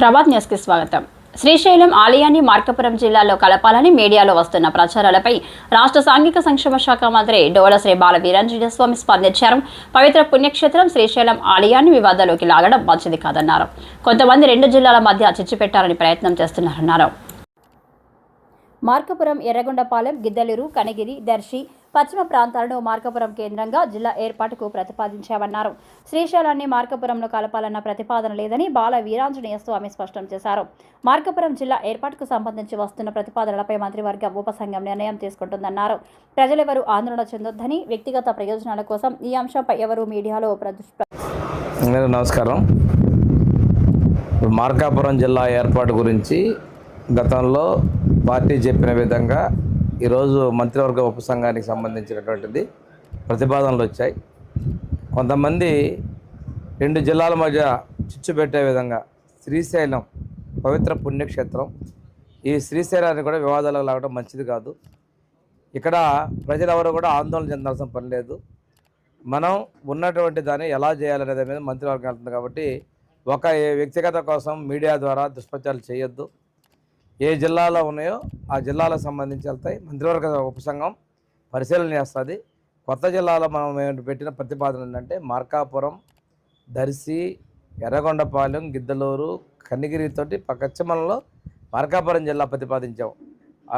ప్రభాత్ న్యూస్కి స్వాగతం. శ్రీశైలం ఆలయాన్ని మార్కపురం జిల్లాలో కలపాలని మీడియాలో వస్తున్న ప్రచారాలపై రాష్ట్ర సాంఘిక సంక్షేమ శాఖ మంత్రి డోల శ్రీ బాల వీరాంజనేయ స్వామి స్పందించారు. పవిత్ర పుణ్యక్షేత్రం శ్రీశైలం ఆలయాన్ని వివాదాలోకి లాగడం మంచిది కాదన్నారు. కొంతమంది రెండు జిల్లాల మధ్య చిచ్చు పెట్టాలని ప్రయత్నం చేస్తున్నారన్నారు. మార్కపురం ఎర్రగొండపాలెం గిద్దలూరు కనగిరి దర్శి పశ్చిమ ప్రాంతాలను మార్కపురం కేంద్రంగా జిల్లా ఏర్పాటుకు ప్రతిపాదించామన్నారు. శ్రీశైలాన్ని మార్కపురంలో కలపాలన్న ప్రతిపాదన లేదని బాల వీరాంజనేయ స్వామి స్పష్టం చేశారు. మార్కపురం జిల్లా ఏర్పాటుకు సంబంధించి వస్తున్న ప్రతిపాదనలపై మంత్రివర్గం ఉపసంఘం నిర్ణయం తీసుకుంటుందన్నారు. ప్రజలెవరూ ఆందోళన చెందొద్దని వ్యక్తిగత ప్రయోజనాల కోసం ఈ అంశంపై ఎవరూ మీడియాలో నమస్కారం. మార్కాపురం జిల్లా ఏర్పాటు గురించి గతంలో పార్టీ చెప్పిన విధంగా ఈరోజు మంత్రివర్గ ఉపసంఘానికి సంబంధించినటువంటిది ప్రతిపాదనలు వచ్చాయి. కొంతమంది రెండు జిల్లాల మధ్య చిచ్చు పెట్టే విధంగా శ్రీశైలం పవిత్ర పుణ్యక్షేత్రం ఈ శ్రీశైలాన్ని కూడా వివాదాలకు లాగడం మంచిది కాదు. ఇక్కడ ప్రజలెవరు కూడా ఆందోళన చెందాల్సిన పని లేదు. మనం ఉన్నటువంటి దాన్ని ఎలా చేయాలనే దాని మీద మంత్రివర్గం వెళ్తుంది కాబట్టి ఒక వ్యక్తిగత కోసం మీడియా ద్వారా దుష్ప్రచారాలు చేయొద్దు. ఏ జిల్లాలో ఉన్నాయో ఆ జిల్లాలకు సంబంధించి వెళ్తాయి. మంత్రివర్గ ఉపసంఘం పరిశీలన చేస్తుంది. కొత్త జిల్లాలో మనం పెట్టిన ప్రతిపాదన ఏంటంటే మార్కాపురం దర్శి ఎర్రగొండపాలెం గిద్దలూరు కన్నిగిరితోటి పశ్చిమంలో మార్కాపురం జిల్లా ప్రతిపాదించాం.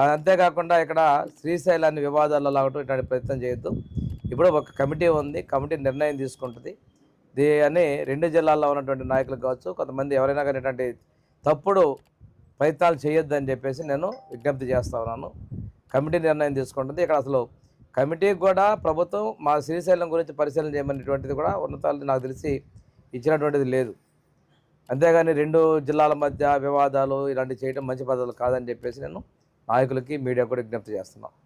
అంతేకాకుండా ఇక్కడ శ్రీశైలాన్ని వివాదాల్లో లాగటం ఇట్లాంటి ప్రయత్నం చేయొద్దు. ఇప్పుడు ఒక కమిటీ ఉంది. కమిటీ నిర్ణయం తీసుకుంటుంది. దీ అని రెండు జిల్లాల్లో ఉన్నటువంటి నాయకులు కావచ్చు కొంతమంది ఎవరైనా కానీ తప్పుడు ప్రయత్నాలు చేయొద్దని చెప్పేసి నేను విజ్ఞప్తి చేస్తా ఉన్నాను. కమిటీ నిర్ణయం తీసుకుంటుంది. ఇక్కడ అసలు కమిటీకి కూడా ప్రభుత్వం మా శ్రీశైలం గురించి పరిశీలన చేయమనేటువంటిది కూడా ఉన్నతాలు నాకు తెలిసి ఇచ్చినటువంటిది లేదు. అంతేగాని రెండు జిల్లాల మధ్య వివాదాలు ఇలాంటివి చేయడం మంచి పద్ధతులు కాదని చెప్పేసి నేను నాయకులకి మీడియా కూడా విజ్ఞప్తి చేస్తున్నాను